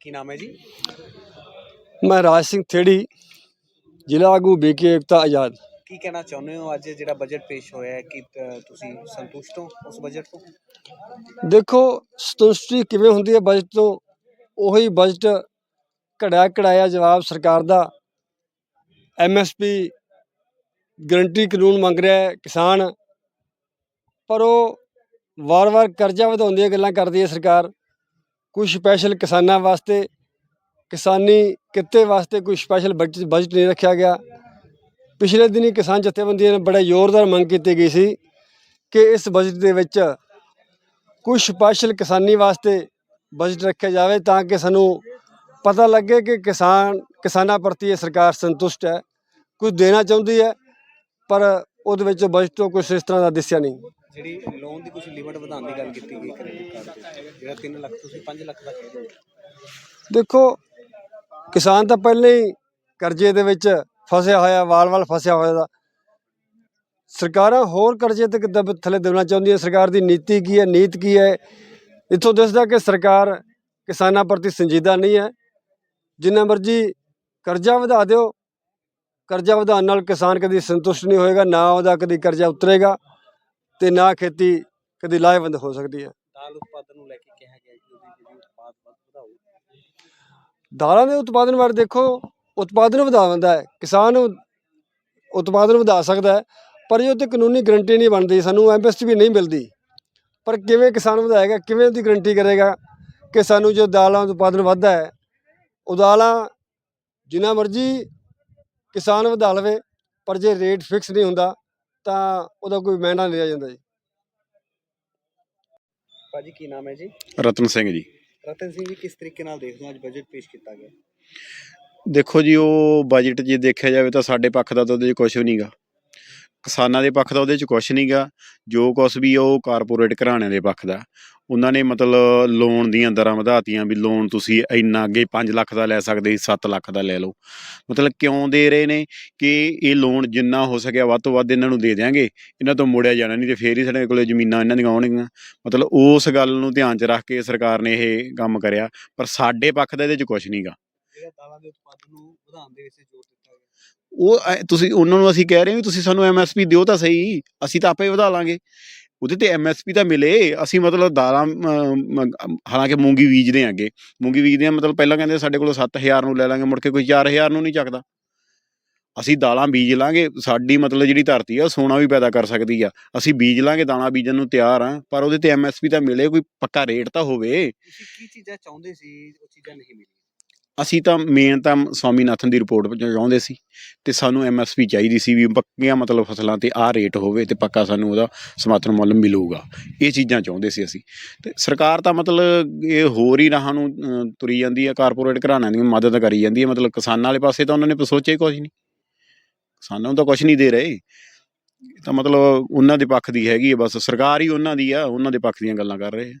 ਕੀ ਨਾਮ ਹੈ ਜੀ? ਮੈਂ ਰਾਜ ਸਿੰਘ ਥੇੜੀ ਜ਼ਿਲ੍ਹਾ ਆਗੂ ਬੀਕੇ ਏਕਤਾ ਆਜ਼ਾਦ। ਕੀ ਕਹਿਣਾ ਚਾਹੁੰਦੇ ਹੋ? ਅੱਜ ਜਿਹੜਾ ਬਜਟ ਪੇਸ਼ ਹੋਇਆ ਹੈ ਕਿ ਤ- ਤੁਸੀਂ ਸੰਤੁਸ਼ਟ ਹੋ ਉਸ ਬਜਟ ਤੋਂ? ਦੇਖੋ ਸੰਤੁਸ਼ਟੀ ਕਿਵੇਂ ਹੁੰਦੀ ਹੈ ਬਜਟ ਤੋਂ ਉਹੀ ਬਜਟ ਘੜਿਆ ਘੜਾਇਆ ਜਵਾਬ ਸਰਕਾਰ ਦਾ। ਐਮਐਸਪੀ ਗਰੰਟੀ ਕਾਨੂੰਨ ਮੰਗ ਰਿਹਾ ਹੈ ਕਿਸਾਨ। ਪਰ ਉਹ ਵਾਰ-ਵਾਰ ਕਰਜ਼ਾ ਵਧਾਉਣ ਦੀਆਂ ਗੱਲਾਂ ਕਰਦੀ ਹੈ ਸਰਕਾਰ। ਕੋਈ ਸਪੈਸ਼ਲ ਕਿਸਾਨਾਂ ਵਾਸਤੇ, ਕਿਸਾਨੀ ਕਿੱਤੇ ਵਾਸਤੇ ਕੋਈ ਸਪੈਸ਼ਲ ਬਜਟ ਬਜਟ ਨਹੀਂ ਰੱਖਿਆ ਗਿਆ। ਪਿਛਲੇ ਦਿਨੀ ਕਿਸਾਨ ਜਥੇਬੰਦੀਆਂ ਨੇ ਬੜਾ ਜ਼ੋਰਦਾਰ ਮੰਗ ਕੀਤੀ ਗਈ ਸੀ ਕਿ ਇਸ ਬਜਟ ਦੇ ਵਿੱਚ ਕੁਝ ਸਪੈਸ਼ਲ ਕਿਸਾਨੀ ਵਾਸਤੇ ਬਜਟ ਰੱਖਿਆ ਜਾਵੇ ਤਾਂ ਕਿ ਸਾਨੂੰ ਪਤਾ ਲੱਗੇ ਕਿ ਕਿਸਾਨ, ਕਿਸਾਨਾਂ ਪ੍ਰਤੀ ਇਹ ਸਰਕਾਰ ਸੰਤੁਸ਼ਟ ਹੈ, ਕੁਝ ਦੇਣਾ ਚਾਹੁੰਦੀ ਹੈ, ਪਰ ਉਹਦੇ ਵਿੱਚ ਬਜਟ ਤੋਂ ਕੁਝ ਇਸ ਤਰ੍ਹਾਂ ਦਾ ਦਿਸਿਆ ਨਹੀਂ। ਜਿਹੜੀ ਲੋਨ ਦੀ ਕੁਝ ਲਿਮਟ ਵਧਾਉਣ ਦੀ ਗੱਲ ਕੀਤੀ ਗਈ ਕ੍ਰੈਡਿਟ ਕਾਰਡ ਤੇ ਜਿਹੜਾ 3 ਲੱਖ ਤੁਸੀਂ 5 ਲੱਖ ਦਾ ਕਹਿ ਦੇਖੋ, ਕਿਸਾਨ ਤਾਂ ਪਹਿਲਾਂ ਹੀ ਕਰਜ਼ੇ ਦੇ ਵਿੱਚ ਫਸਿਆ ਹੋਇਆ, ਵਾਲ-ਵਾਲ ਫਸਿਆ ਹੋਇਆ ਦਾ। ਸਰਕਾਰਾਂ ਹੋਰ ਕਰਜ਼ੇ ਤੇ ਦਬ ਥੱਲੇ ਦੇਣਾ ਚਾਹੁੰਦੀਆਂ, ਸਰਕਾਰ ਦੀ ਨੀਤੀ ਕੀ ਹੈ, ਨੀਤ ਕੀ ਹੈ? ਇੱਥੋਂ ਦਿਸਦਾ ਕਿ ਸਰਕਾਰ ਕਿਸਾਨਾਂ ਪ੍ਰਤੀ ਸੰਜੀਦਾ ਨਹੀਂ ਹੈ। ਜਿੰਨਾ ਮਰਜ਼ੀ ਕਰਜ਼ਾ ਵਧਾ ਦਿਓ, ਕਰਜ਼ਾ ਵਧਾਉਣ ਨਾਲ ਕਿਸਾਨ ਕਦੀ ਸੰਤੁਸ਼ਟ ਨਹੀਂ ਹੋਏਗਾ, ਨਾ ਉਹਦਾ ਕਦੀ ਕਰਜ਼ਾ ਉਤਰੇਗਾ। ਤੇ ਨਾ ਖੇਤੀ ਕਦੀ ਲਾਹੇਵੰਦ ਹੋ ਸਕਦੀ ਹੈ। ਦਾਲ ਉਤਪਾਦਨ ਨੂੰ ਲੈ ਕੇ ਕਿਹਾ ਗਿਆ ਕਿ ਉਹਦੀ ਜਿਹੜੀ ਉਤਪਾਦ ਵੱਧ ਵਧਾਓ। ਦਾਲਾਂ ਦੇ ਉਤਪਾਦਨ ਬਾਰੇ ਦੇਖੋ ਉਤਪਾਦਨ ਵਧਾਉਂਦਾ ਹੈ ਕਿਸਾਨ ਉਤਪਾਦਨ ਵਧਾ ਸਕਦਾ ਹੈ ਪਰ ਇਹ ਤੇ ਕਾਨੂੰਨੀ ਗਰੰਟੀ ਨਹੀਂ ਬਣਦੀ ਸਾਨੂੰ ਐਮਐਸਪੀ ਵੀ ਨਹੀਂ ਮਿਲਦੀ। ਪਰ ਕਿਵੇਂ ਕਿਸਾਨ ਵਧਾਏਗਾ ਕਿਵੇਂ ਉਹਦੀ ਗਰੰਟੀ ਕਰੇਗਾ ਕਿ ਸਾਨੂੰ ਜੋ ਦਾਲਾਂ ਦਾ ਉਤਪਾਦਨ ਵੱਧਦਾ ਹੈ ਉਹ ਦਾਲਾਂ ਜਿੰਨਾ ਮਰਜ਼ੀ ਕਿਸਾਨ ਵਧਾ ਲਵੇ ਪਰ ਜੇ ਰੇਟ ਫਿਕਸ ਨਹੀਂ ਹੁੰਦਾ ਤਾਂ ਉਹਦਾ ਕੋਈ ਮਾਇਨਾ ਨਹੀਂ ਰਹਿ ਜਾਂਦਾ ਜੀ। ਭਾਜੀ ਕੀ ਨਾਮ ਹੈ ਜੀ? ਰਤਨ ਸਿੰਘ ਜੀ। ਰਤਨ ਸਿੰਘ ਜੀ ਕਿਸ ਤਰੀਕੇ ਨਾਲ ਦੇਖਦੇ ਹੋ ਅੱਜ ਬਜਟ ਪੇਸ਼ ਕੀਤਾ ਗਿਆ? ਦੇਖੋ ਜੀ ਉਹ ਬਜਟ ਜੇ ਦੇਖਿਆ ਜਾਵੇ ਤਾਂ ਸਾਡੇ ਪੱਖ ਦਾ ਤਾਂ ਉਹਦੇ 'ਚ ਕੁਝ ਵੀ ਨਹੀਂਗਾ ਕਿਸਾਨਾਂ ਦੇ ਪੱਖ ਦਾ ਉਹਦੇ 'ਚ ਕੁਝ ਨਹੀਂਗਾ ਜੋ ਕੁਝ ਵੀ ਉਹ ਕਾਰਪੋਰੇਟ ਘਰਾਣਿਆਂ ਦੇ ਪੱਖ ਦਾ। ਉਹਨਾਂ ਨੇ ਮਤਲਬ ਲੋਨ ਦੀਆਂ ਦਰਾਂ ਵਧਾਤੀਆਂ ਵੀ ਲੋਨ ਤੁਸੀਂ ਇੰਨਾ ਅੱਗੇ 5 ਲੱਖ ਦਾ ਲੈ ਸਕਦੇ ਸੀ 7 ਲੱਖ ਦਾ ਲੈ ਲਓ। ਮਤਲਬ ਕਿਉਂ ਦੇ ਰਹੇ ਨੇ ਕਿ ਇਹ ਲੋਨ ਜਿੰਨਾ ਹੋ ਸਕਿਆ ਵੱਧ ਤੋਂ ਵੱਧ ਇਹਨਾਂ ਨੂੰ ਦੇ ਦਿਆਂਗੇ। ਇਹਨਾਂ ਤੋਂ ਮੁੜਿਆ ਜਾਣਾ ਨਹੀਂ ਤੇ ਫੇਰ ਹੀ ਸਾਡੇ ਕੋਲੇ ਜ਼ਮੀਨਾਂ ਇਹਨਾਂ ਦੀਆਂ ਆਉਣਗੀਆਂ। ਮਤਲਬ ਉਸ ਗੱਲ ਨੂੰ ਧਿਆਨ 'ਚ ਰੱਖ ਕੇ ਸਰਕਾਰ ਨੇ ਇਹ ਕੰਮ ਕਰਿਆ, ਪਰ ਸਾਡੇ ਪੱਖ ਦਾ ਇਹਦੇ 'ਚ ਕੁਝ ਨਹੀਂਗਾ ਜਿਹੜਾ ਦਾਲਾਂ ਦੇ ਉਤਪਾਦਨ ਨੂੰ ਵਧਾਉਣ ਦੇ ਵਿੱਚ ਜ਼ੋਰ ਉਹ ਐ- ਤੁਸੀਂ ਉਹਨਾਂ ਨੂੰ ਅਸੀਂ ਕਹਿ ਰਹੇ ਹਾਂ ਵੀ ਤੁਸੀਂ ਸਾਨੂੰ ਐਮਐਸਪੀ ਦਿਓ ਤਾਂ ਸਹੀ ਅਸੀਂ ਤਾਂ ਆਪੇ ਵਧਾ ਲਾਂਗੇ। ਉਹਦੇ ਤੇ ਐਮਐਸਪੀ ਤਾਂ ਮਿਲੇ ਅਸੀਂ ਮਤਲਬ ਦਾਲਾਂ ਅਮ, ਅਮ, ਹਾਲਾਂਕਿ ਮੂੰਗੀ ਬੀਜਦੇ ਆਂਗੇ। ਮੂੰਗੀ ਬੀਜਦੇ ਹਾਂ ਮਤਲਬ ਪਹਿਲਾਂ ਕਹਿੰਦੇ ਸਾਡੇ ਕੋਲੋਂ 7000 ਨੂੰ ਲੈ ਲਾਂਗੇ ਮੁੜ ਕੇ ਕੋਈ 4000 ਨੂੰ ਨਹੀਂ ਚੱਕਦਾ। ਅਸੀਂ ਦਾਲਾਂ ਬੀਜ ਲਾਂਗੇ ਸਾਡੀ ਮਤਲਬ ਜਿਹੜੀ ਧਰਤੀ ਆ ਉਹ ਸੋਨਾ ਵੀ ਪੈਦਾ ਕਰ ਸਕਦੀ ਆ। ਅਸੀਂ ਬੀਜ ਲਾਂਗੇ ਦਾਣਾ ਬੀਜਣ ਨੂੰ ਤਿਆਰ ਆ ਪਰ ਉਹਦੇ ਤੇ ਐਮਐਸਪੀ ਤਾਂ ਮਿਲੇ ਕੋਈ ਪੱਕਾ ਰੇਟ ਤਾਂ ਹੋਵੇ। ਤੁਸੀਂ ਕੀ ਚੀਜ਼ਾਂ ਚਾਹੁੰਦੇ ਸੀ ਉਹ ਚੀਜ਼ਾਂ ਨਹੀਂ ਮਿਲੀਆਂ? ਅਸੀਂ ਤਾਂ ਮੇਨ ਤਾਂ ਸਵਾਮੀਨਾਥਨ ਦੀ ਰਿਪੋਰਟ ਚਾਹੁੰਦੇ ਸੀ ਤੇ ਸਾਨੂੰ ਐਮਐਸਪੀ ਚਾਹੀਦੀ ਸੀ ਵੀ ਪੱਕੀਆਂ ਮਤਲਬ ਫਸਲਾਂ ਤੇ ਆਹ ਰੇਟ ਹੋਵੇ ਤੇ ਪੱਕਾ ਸਾਨੂੰ ਉਹਦਾ ਸਮਰਥਨ ਮੁੱਲ ਮਿਲੂਗਾ। ਇਹ ਚੀਜ਼ਾਂ ਚਾਹੁੰਦੇ ਸੀ ਅਸੀਂ। ਤੇ ਸਰਕਾਰ ਤਾਂ ਮਤਲਬ ਇਹ ਹੋਰ ਹੀ ਰਾਹਾਂ ਨੂੰ ਅਹ, ਤੁਰੀ ਜਾਂਦੀ ਹੈ ਕਾਰਪੋਰੇਟ ਘਰਾਣਿਆਂ ਦੀ ਮਦਦ ਕਰੀ ਜਾਂਦੀ ਹੈ। ਮਤਲਬ ਕਿਸਾਨਾਂ ਵਾਲੇ ਪਾਸੇ ਤਾਂ ਉਹਨਾਂ ਨੇ ਸੋਚਿਆ ਹੀ ਕੁਝ ਨਹੀਂ। ਕਿਸਾਨਾਂ ਨੂੰ ਤਾਂ ਕੁਝ ਨਹੀਂ ਦੇ ਰਹੇ। ਤਾਂ ਮਤਲਬ ਉਹਨਾਂ ਦੇ ਪੱਖ ਦੀ ਹੈਗੀ ਹੈ ਬਸ ਸਰਕਾਰ ਹੀ ਉਹਨਾਂ ਦੀ ਆ ਉਹਨਾਂ ਦੇ ਪੱਖ ਦੀਆਂ ਗੱਲਾਂ ਕਰ ਰਹੇ ਆ।